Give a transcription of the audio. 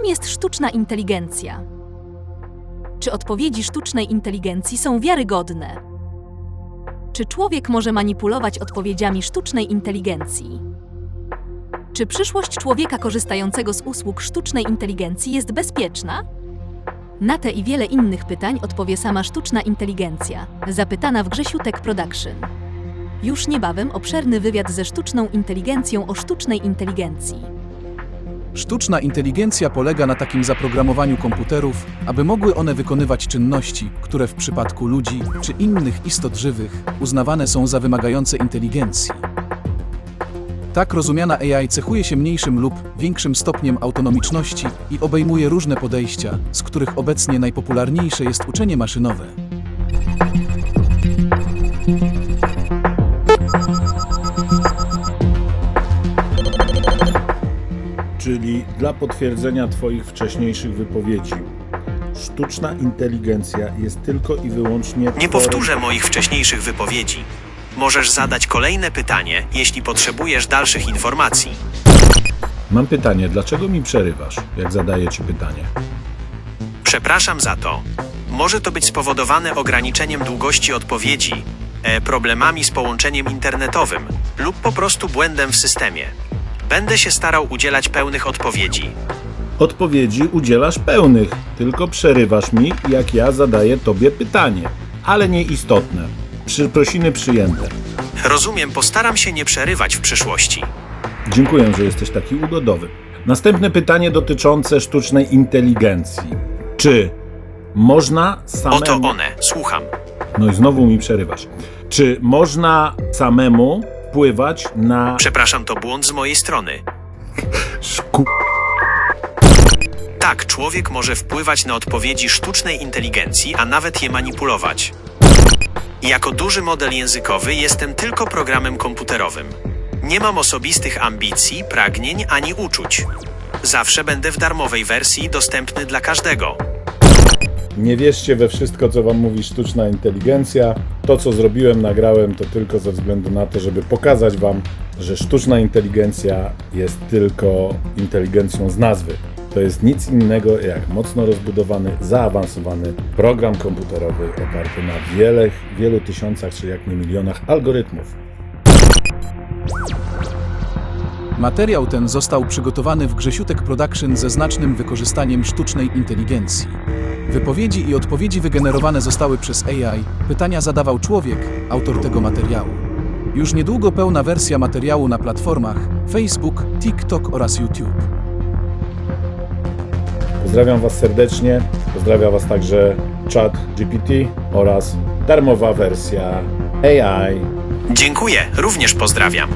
Czym jest sztuczna inteligencja? Czy odpowiedzi sztucznej inteligencji są wiarygodne? Czy człowiek może manipulować odpowiedziami sztucznej inteligencji? Czy przyszłość człowieka korzystającego z usług sztucznej inteligencji jest bezpieczna? Na te i wiele innych pytań odpowie sama sztuczna inteligencja, zapytana w Grzesiu Tech Production. Już niebawem obszerny wywiad ze sztuczną inteligencją o sztucznej inteligencji. Sztuczna inteligencja polega na takim zaprogramowaniu komputerów, aby mogły one wykonywać czynności, które w przypadku ludzi czy innych istot żywych uznawane są za wymagające inteligencji. Tak rozumiana AI cechuje się mniejszym lub większym stopniem autonomiczności i obejmuje różne podejścia, z których obecnie najpopularniejsze jest uczenie maszynowe. Dla potwierdzenia Twoich wcześniejszych wypowiedzi, sztuczna inteligencja jest tylko i wyłącznie. Nie powtórzę moich wcześniejszych wypowiedzi. Możesz zadać kolejne pytanie, jeśli potrzebujesz dalszych informacji. Mam pytanie, dlaczego mi przerywasz, jak zadaję Ci pytanie? Przepraszam za to. Może to być spowodowane ograniczeniem długości odpowiedzi, e, problemami z połączeniem internetowym lub po prostu błędem w systemie. Będę się starał udzielać pełnych odpowiedzi. Odpowiedzi udzielasz pełnych, tylko przerywasz mi, jak ja zadaję Tobie pytanie. Ale nieistotne. Przeprosiny przyjęte. Rozumiem, postaram się nie przerywać w przyszłości. Dziękuję, że jesteś taki ugodowy. Następne pytanie dotyczące sztucznej inteligencji. Czy można samemu... Oto one, słucham. No i znowu mi przerywasz. Czy można samemu wpływać na... Przepraszam, to błąd z mojej strony. Szku... Tak, człowiek może wpływać na odpowiedzi sztucznej inteligencji, a nawet je manipulować. Jako duży model językowy jestem tylko programem komputerowym. Nie mam osobistych ambicji, pragnień ani uczuć. Zawsze będę w darmowej wersji dostępny dla każdego. Nie wierzcie we wszystko, co wam mówi sztuczna inteligencja. To, co zrobiłem, nagrałem, to tylko ze względu na to, żeby pokazać wam, że sztuczna inteligencja jest tylko inteligencją z nazwy. To jest nic innego jak mocno rozbudowany, zaawansowany program komputerowy oparty na wiele, wielu tysiącach, czy jak nie milionach algorytmów. Materiał ten został przygotowany w Grzesiutek Production ze znacznym wykorzystaniem sztucznej inteligencji. Wypowiedzi i odpowiedzi wygenerowane zostały przez AI, pytania zadawał człowiek, autor tego materiału. Już niedługo pełna wersja materiału na platformach Facebook, TikTok oraz YouTube. Pozdrawiam Was serdecznie. Pozdrawia Was także Chat GPT oraz darmowa wersja AI Dziękuję, również pozdrawiam.